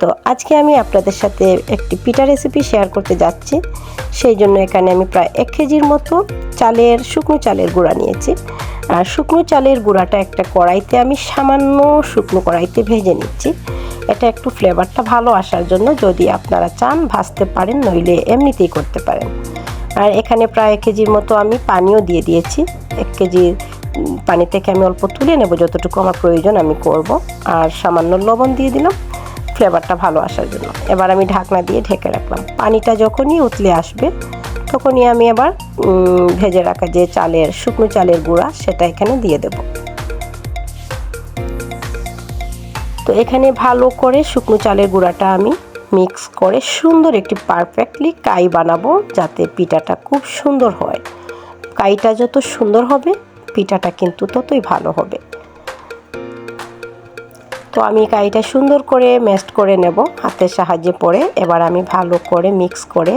তো আজকে আমি আপনাদের সাথে একটি পিঠা রেসিপি শেয়ার করতে যাচ্ছি। সেই জন্য এখানে আমি প্রায় এক কেজির মতো চালের, শুকনো চালের গুঁড়া নিয়েছি। আর শুকনো চালের গুঁড়াটা একটা কড়াইতে আমি সামান্য শুকনো কড়াইতে ভেজে নিচ্ছি। এটা একটু ফ্লেভারটা ভালো আসার জন্য যদি আপনারা চান, ভাজতে পারেন, নইলে এমনিতেই করতে পারেন। আর এখানে প্রায় এক কেজির মতো আমি পানিও দিয়ে দিয়েছি। এক কেজির পানি থেকে আমি অল্প তুলে নেব, যতটুকু আমার প্রয়োজন আমি করব। আর সামান্য লবণ দিয়ে দিলাম। ফ্লেভারটা ভালো আসার জন্য। এবার আমি ঢাকনা দিয়ে ঢেকে রাখলাম। পানিটা যখনই উতলে আসবে, তখনই আমি আবার ভেজে রাখা যে চালের, শুকনো চালের গুঁড়া, সেটা এখানে দিয়ে দেব। তো এখানে ভালো করে শুকনো চালের গুঁড়াটা আমি মিক্স করে সুন্দর একটি পারফেক্টলি কাই বানাবো, যাতে পিঠাটা খুব সুন্দর হয়। কাইটা যত সুন্দর হবে, পিঠাটা কিন্তু ততই ভালো হবে। তো আমি কাইটা সুন্দর করে মেস্ট করে নেব হাতের সাহায্যে পরে। এবার আমি ভালো করে মিক্স করে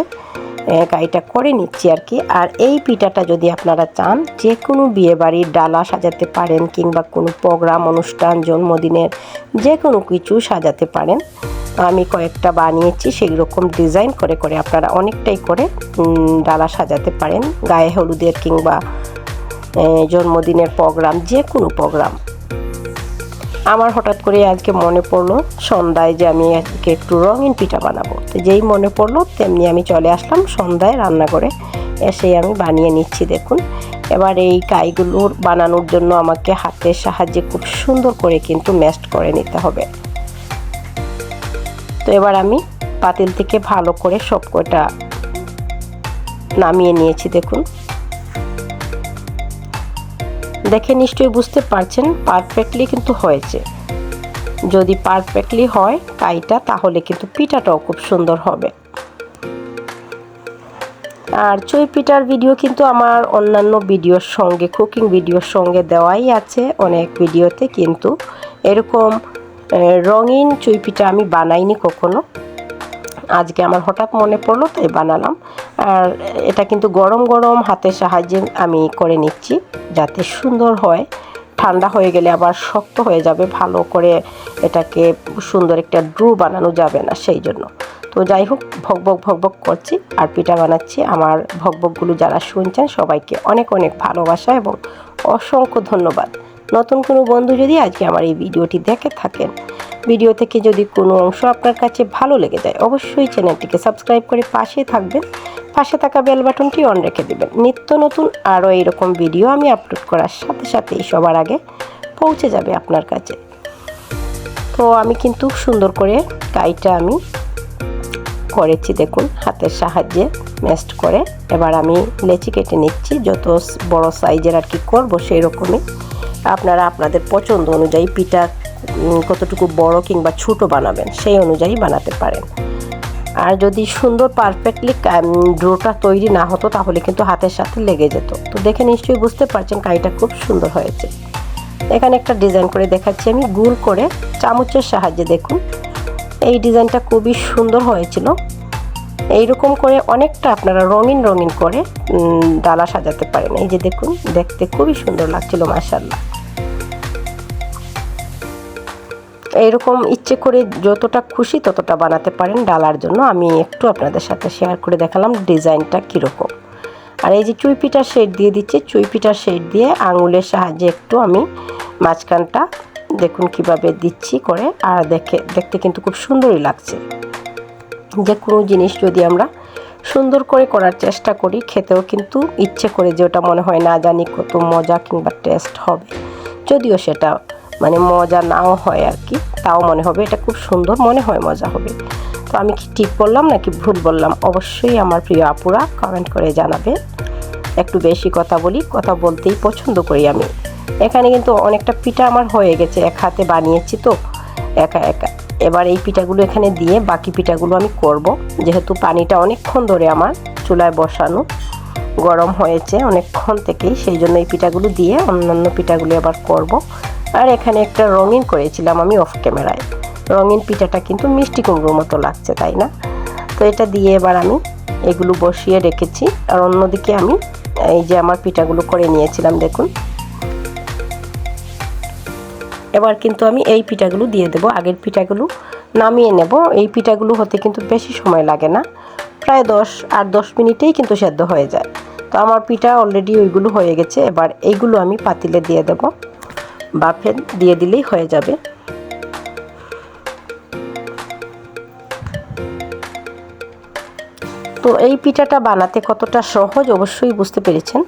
কাইটা করে নিচ্ছি আর কি। আর এই পিঠাটা যদি আপনারা চান যে কোনো বিয়েবাড়ির ডালা সাজাতে পারেন কিংবা কোনো প্রোগ্রাম, অনুষ্ঠান, জন্মদিনের যে কোনো কিছু সাজাতে পারেন। আমি কয়েকটা বানিয়েছি সেই রকম ডিজাইন করে করে আপনারা অনেকটাই করে ডালা সাজাতে পারেন। গায়ে হলুদের কিংবা জন্মদিনের প্রোগ্রাম যে কোনো প্রোগ্রাম। আমার হঠাৎ করে আজকে মনে পড়ল সন্ধ্যায় যে আমি আজকে একটু রঙিন পিঠা বানাবো। তো যেই মনে পড়ল, তেমনি আমি চলে আসলাম সন্ধ্যায় রান্না করে এসেই আমি বানিয়ে নিচ্ছি, দেখুন। এবার এই কাইগুলোর বানানোর জন্য আমাকে হাতের সাহায্যে খুব সুন্দর করে কিন্তু ম্যাস্ট করে নিতে হবে। তো এবার আমি পাতিল থেকে ভালো করে সব কটা নামিয়ে নিয়েছি, দেখুন। দেখে নিশ্চয়ই বুঝতে পারছেন পারফেক্টলি কিন্তু হয়েছে। যদি পারফেক্টলি হয়, কাইটা, তাহলে কিন্তু পিঠাটাও খুব সুন্দর হবে। আর চই পিঠার ভিডিও কিন্তু আমার অন্যান্য ভিডিওর সঙ্গে কুকিং ভিডিওর সঙ্গে দেওয়াই আছে অনেক ভিডিওতে কিন্তু। এরকম রঙিন চই পিঠা আমি বানাইনি কখনো। আজকে আমার হঠাৎ মনে পড়ল, তাই বানালাম। আর এটা কিন্তু গরম গরম হাতের সাহায্যে আমি করে নিচ্ছি যাতে সুন্দর হয়। ঠান্ডা হয়ে গেলে আবার শক্ত হয়ে যাবে, ভালো করে এটাকে সুন্দর একটা ড্রু বানানো যাবে না সেই জন্য। তো যাই হোক ভকভক ভকভক করছি আর পিঠা বানাচ্ছি। আমার ভকভকগুলো যারা শুনছেন সবাইকে অনেক অনেক ভালোবাসা এবং অসংখ্য ধন্যবাদ। নতুন কোনো বন্ধু যদি আজকে আমার এই ভিডিওটি দেখে থাকেন, ভিডিও থেকে যদি কোনো অংশ আপনার কাছে ভালো লেগে যায়, অবশ্যই চ্যানেলটিকে সাবস্ক্রাইব করে পাশে থাকবেন। পাশে থাকা বেল বাটনটি অন রেখে দেবেন। নিত্য নতুন আরও এইরকম ভিডিও আমি আপলোড করার সাথে সাথেই সবার আগে পৌঁছে যাবে আপনার কাছে। তো আমি কিন্তু সুন্দর করে কাইটা আমি করেছি দেখুন, হাতের সাহায্যে মেস্ট করে। এবার আমি লেচি কেটে নিচ্ছি, যত বড় সাইজের আর কি করব সেই রকমই আপনারা আপনাদের পছন্দ অনুযায়ী পিঠা কতটুকু বড় কিংবা ছোট বানাবেন, সেই অনুযায়ী বানাতে পারেন। আর যদি সুন্দর পারফেক্টলি ড্রোটা তৈরি না হতো, তাহলে কিন্তু হাতের সাথে লেগে যেত। তো দেখে নিশ্চয়ই বুঝতে পারছেন কাইটা খুব সুন্দর হয়েছে। এখানে একটা ডিজাইন করে দেখাচ্ছি আমি, গুল করে চামচের সাহায্যে দেখুন। এই ডিজাইনটা খুবই সুন্দর হয়েছিল। এইরকম করে অনেকটা আপনারা রঙিন রঙিন করে ডালা সাজাতে পারেন। এই যে দেখুন, দেখতে খুবই সুন্দর লাগছিল মাসাল্লাহ এইরকম ইচ্ছে করে যতটা খুশি ততটা বানাতে পারেন ডালার জন্য। আমি একটু আপনাদের সাথে শেয়ার করে দেখালাম ডিজাইনটা কীরকম। আর এই যে চুই পিঠার শেড দিয়ে দিচ্ছি, চুই পিঠার শেড দিয়ে আঙুলের সাহায্যে একটু আমি মাঝখানটা দেখুন কীভাবে দিচ্ছি করে। আর দেখে, দেখতে কিন্তু খুব সুন্দরই লাগছে। যে কোনো জিনিস যদি আমরা সুন্দর করে করার চেষ্টা করি, খেতেও কিন্তু ইচ্ছে করে যে ওটা মনে হয় না জানি কত মজা কিংবা টেস্ট হবে। যদিও সেটা মানে মজা নাও হয় আর কি, তাও মনে হবে এটা খুব সুন্দর, মনে হয় মজা হবে। তো আমি কি ঠিক বললাম নাকি ভুল বললাম? অবশ্যই আমার প্রিয় আপুরা কমেন্ট করে জানাবে একটু বেশি কথা বলি, কথা বলতেই পছন্দ করি আমি। এখানে কিন্তু অনেকটা পিঠা আমার হয়ে গেছে, এক হাতে বানিয়েছি তো, একা একা। এবার এই পিঠাগুলো এখানে দিয়ে বাকি পিঠাগুলো আমি করব। যেহেতু পানিটা অনেকক্ষণ ধরে আমার চুলায় বসানো, গরম হয়েছে অনেকক্ষণ থেকেই, সেই জন্য এই পিঠাগুলো দিয়ে অন্যান্য পিঠাগুলো আবার করব। আর এখানে একটা রঙিন করেছিলাম আমি অফ ক্যামেরায় রঙিন পিঠাটা কিন্তু মিষ্টি কুমড়োর মতো লাগছে, তাই না? তো এটা দিয়ে এবার আমি এগুলো বসিয়ে রেখেছি। আর অন্যদিকে আমি এই যে আমার পিঠাগুলো করে নিয়েছিলাম, দেখুন। এবার কিন্তু আমি এই পিঠাগুলো দিয়ে দেবো, আগের পিঠাগুলো নামিয়ে নেব। এই পিঠাগুলো হতে কিন্তু বেশি সময় লাগে না, প্রায় দশ আট দশ মিনিটেই কিন্তু সেদ্ধ হয়ে যায়। তো আমার পিঠা অলরেডি ওইগুলো হয়ে গেছে, এবার এইগুলো আমি পাতিলে দিয়ে দেব। বাফে দিয়ে দিলেই হয়ে যাবে। তো এই পিঠাটা বানাতে কতটা সহজ অবশ্যই বুঝতে পেরেছেন।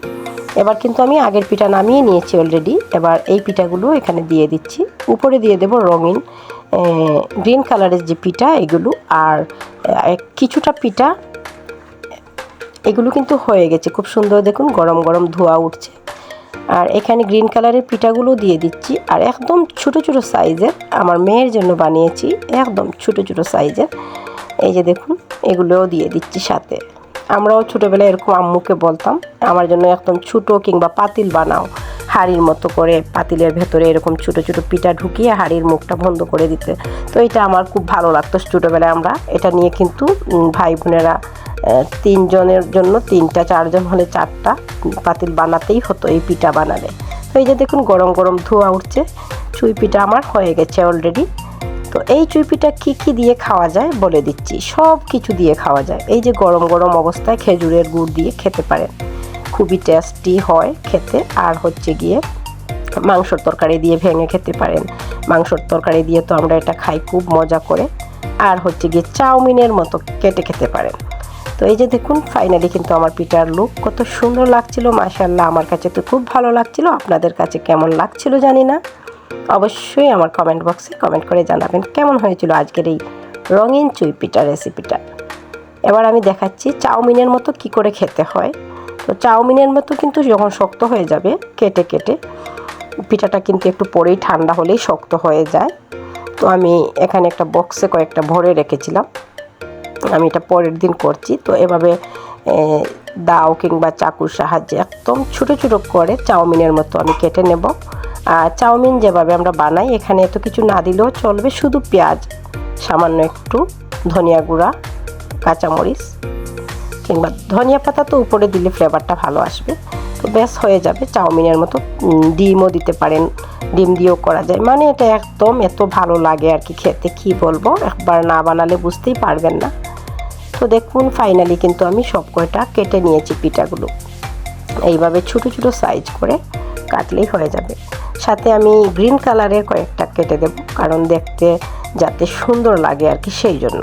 এবার কিন্তু আমি আগের পিঠা নামিয়ে নিয়েছি অলরেডি এবার এই পিঠাগুলো এখানে দিয়ে দিচ্ছি। উপরে দিয়ে দেব রঙিন গ্রিন কালারের যে পিঠা এগুলো। আর কিছুটা পিঠা এগুলো কিন্তু হয়ে গেছে। খুব সুন্দর দেখুন, গরম গরম ধোয়া উঠছে। আর এখানে গ্রিন কালারের পিঠাগুলো দিয়ে দিচ্ছি। আর একদম ছোট ছোট সাইজের, আমার মেয়ের জন্য বানিয়েছি, একদম ছোট ছোট সাইজের। এই যে দেখুন, এগুলোও দিয়ে দিচ্ছি সাথে। আমরাও ছোটোবেলায় এরকম আম্মুকে বলতাম, আমার জন্য একদম ছোটো কিংবা পাতিল বানাও। হাড়ির মতো করে পাতিলের ভেতরে এরকম ছোটো ছোটো পিঠা ঢুকিয়ে হাড়ির মুখটা বন্ধ করে দিতে। তো এটা আমার খুব ভালো লাগতো ছোটোবেলায় আমরা। এটা নিয়ে কিন্তু ভাই বোনেরা তিনজনের জন্য তিনটা, চারজন হলে চারটা পাতিল বানাতেই হতো এই পিঠা বানালে। তো এই যে দেখুন গরম গরম ধোয়া উঠছে, চুই পিঠা আমার হয়ে গেছে অলরেডি তো এই চুইপিটা কি কি দিয়ে খাওয়া যায় বলে দিচ্ছি। সব কিছু দিয়ে খাওয়া যায়। এই যে গরম গরম অবস্থায় খেজুরের গুড় দিয়ে খেতে পারেন। খুবই টেস্টি হয় খেতে। আর হচ্ছে গিয়ে মাংসর তরকারি দিয়ে ভেঙে খেতে পারেন। মাংসর তরকারি দিয়ে তো আমরা এটা খাই খুব মজা করে। আর হচ্ছে গিয়ে চাউমিনের মতো কেটে খেতে পারেন। তো এই যে দেখুন ফাইনালি কিন্তু আমার পিঠার লুক কত সুন্দর লাগছিল। মাশাল্লাহ আমার কাছে তো খুব ভালো লাগছিল। আপনাদের কাছে কেমন লাগছিল জানি না। অবশ্যই আমার কমেন্ট বক্সে কমেন্ট করে জানাবেন কেমন হয়েছিল আজকের এই রঙিন চুই পিঠা রেসিপিটা এবার আমি দেখাচ্ছি চাউমিনের মতো কি করে খেতে হয়। তো চাউমিনের মতো কিন্তু যখন শক্ত হয়ে যাবে, কেটে কেটে পিঠাটা কিন্তু একটু পরেই ঠান্ডা হলেই শক্ত হয়ে যায়। তো আমি এখানে একটা বক্সে কয়েকটা ভরে রেখেছিলাম। আমি এটা পরের দিন করছি। তো এভাবে দাও কিংবা চাকুর সাহায্যে একদম ছোটো ছোটো করে চাউমিনের মতো আমি কেটে নেব। আর চাউমিন যেভাবে আমরা বানাই, এখানে এত কিছু না দিলেও চলবে শুধু পেঁয়াজ, সামান্য একটু ধনিয়া গুঁড়া, কাঁচামরিচ কিংবা ধনিয়া পাতা তো উপরে দিলে ফ্লেভারটা ভালো আসবে। তো ব্যাস হয়ে যাবে, চাউমিনের মতো ডিমও দিতে পারেন, ডিম দিয়েও করা যায়। মানে এটা একদম এত ভালো লাগে আর কি খেতে, কি বলব? একবার না বানালে বুঝতেই পারবেন না। তো দেখুন ফাইনালি কিন্তু আমি সব কয়টা কেটে নিয়েছি পিঠাগুলো। এইভাবে ছোটো ছোটো সাইজ করে কাটলেই হয়ে যাবে। সাথে আমি গ্রিন কালারের কয়েকটা কেটে দেব, কারণ দেখতে যাতে সুন্দর লাগে আর কি সেই জন্য।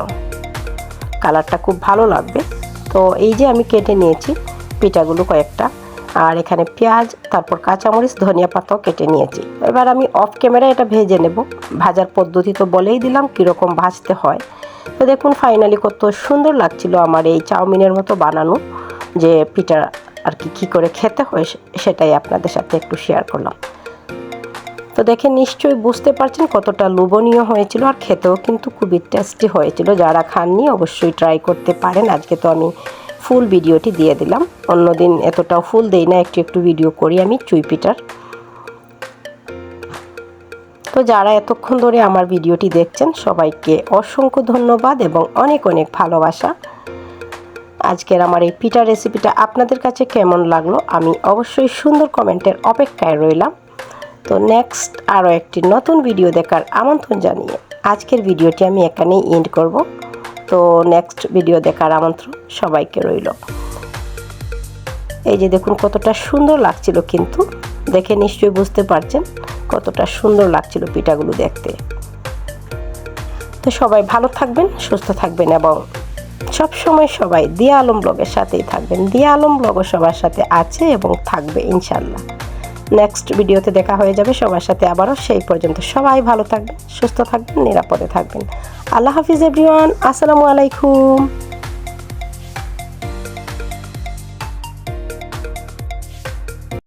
কালারটা খুব ভালো লাগবে। তো এই যে আমি কেটে নিয়েছি পিঠাগুলো কয়েকটা, আর এখানে পেঁয়াজ, তারপর কাঁচামরিচ, ধনিয়া পাতাও কেটে নিয়েছি। এবার আমি অফ ক্যামেরা এটা ভেজে নেব। ভাজার পদ্ধতি তো বলেই দিলাম কীরকম ভাজতে হয়। তো দেখুন ফাইনালি কত সুন্দর লাগছিল আমার এই চাউমিনের মতো বানানো, যে পিঠা আর কি, কী করে খেতে হয় সেটাই আপনাদের সাথে একটু শেয়ার করলাম। তো দেখে নিশ্চয়ই বুঝতে পারছেন কতটা লোভনীয় হয়েছিল আর খেতেও কিন্তু খুবই টেস্টি হয়েছিল। যারা খাননি অবশ্যই ট্রাই করতে পারেন। আজকে তো আমি ফুল ভিডিওটি দিয়ে দিলাম। অন্যদিন এতটাও ফুল দেই না, একটু একটু ভিডিও করি আমি চুই পিঠার। তো যারা এতক্ষণ ধরে আমার ভিডিওটি দেখছেন, সবাইকে অসংখ্য ধন্যবাদ এবং অনেক অনেক ভালোবাসা। আজকের আমার এই পিঠা রেসিপিটা আপনাদের কাছে কেমন লাগল, আমি অবশ্যই সুন্দর কমেন্টের অপেক্ষায় রইলাম। তো নেক্সট আরও একটি নতুন ভিডিও দেখার আমন্ত্রণ জানিয়ে আজকের ভিডিওটি আমি এখানেই এন্ড করব। তো নেক্সট ভিডিও দেখার আমন্ত্রণ সবাইকে রইল। এই যে দেখুন কতটা সুন্দর লাগছিল কিন্তু, দেখে নিশ্চয়ই বুঝতে পারছেন কতটা সুন্দর লাগছিল পিঠাগুলো দেখতে। তো সবাই ভালো থাকবেন, সুস্থ থাকবেন এবং সবসময় সবাই দিয়া আলম ব্লগের সাথেই থাকবেন। দিয়া আলম ব্লগও সবার সাথে আছে এবং থাকবে ইনশাল্লাহ। নেক্সট ভিডিওতে দেখা হয়ে যাবে। সবার সাথে আবারও সেই পর্যন্ত সবাই ভালো থাকবেন, সুস্থ থাকবেন, নিরাপদে থাকবেন। আল্লাহ হাফিজ এভরিওয়ান আসসালামু আলাইকুম।